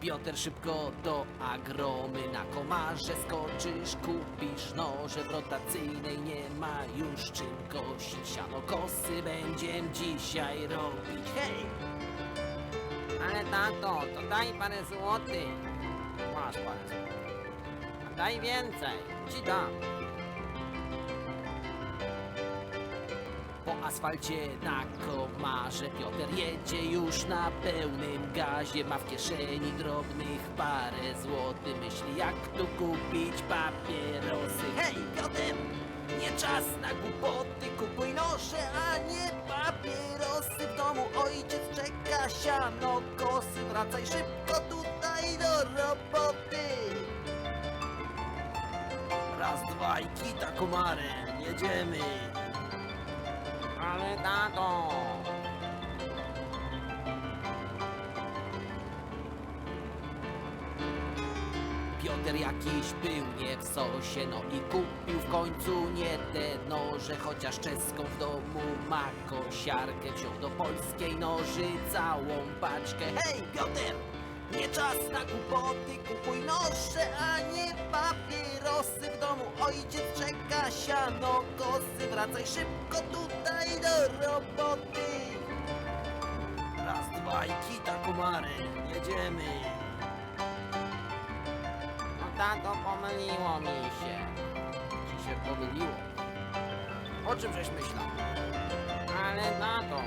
Piotr szybko do agromy na komarze skoczysz, kupisz noże w rotacyjnej, nie ma już czym kosić, siano kosy będziem dzisiaj robić, hej! Ale tato, to daj parę złotych. Masz parę złotych. Daj więcej, ci dam. Asfalcie na komarze Piotr jedzie już na pełnym gazie Ma w kieszeni drobnych parę złotych. Myśli jak tu kupić papierosy. Hej Piotr! Nie czas na głupoty. Kupuj noże, a nie papierosy. W domu ojciec czeka siano kosy. Wracaj szybko tutaj do roboty. Raz, dwa i kita komary Jedziemy Ale tato. Piotr jakiś był nie w sosie, no i kupił w końcu nie te noże Chociaż czeską w domu ma kosiarkę Wziął do polskiej noży całą paczkę Hej Piotr! Nie czas na głupoty, kupuj noże, a nie papierosy W domu ojciec czeka siano kosy Wracaj szybko tutaj do roboty Raz, dwa i kita komary, jedziemy No tato, pomyliło mi się. Ci się pomyliło. O czym żeś myślał? Ale tato.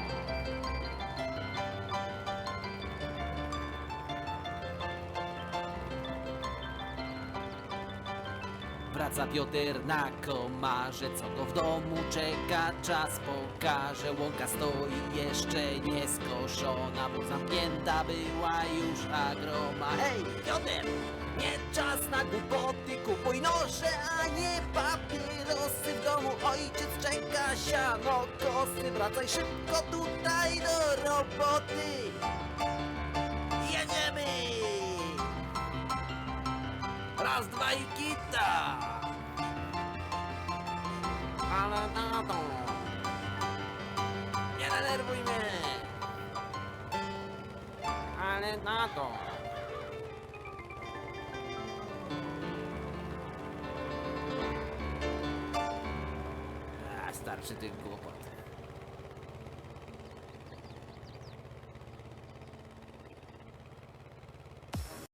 Wraca Piotr na komarze, co go w domu czeka, czas pokaże. Łąka stoi jeszcze nieskoszona, bo zamknięta była już agroma. Hej, Piotr! Nie czas na głupoty, kupuj noże, a nie papierosy. W domu ojciec czeka, siano kosy. Wracaj szybko tutaj do roboty. Jedziemy! Raz, dwa i kita! Denerwuj mnie! Ale tato. A, starczy tych głupot.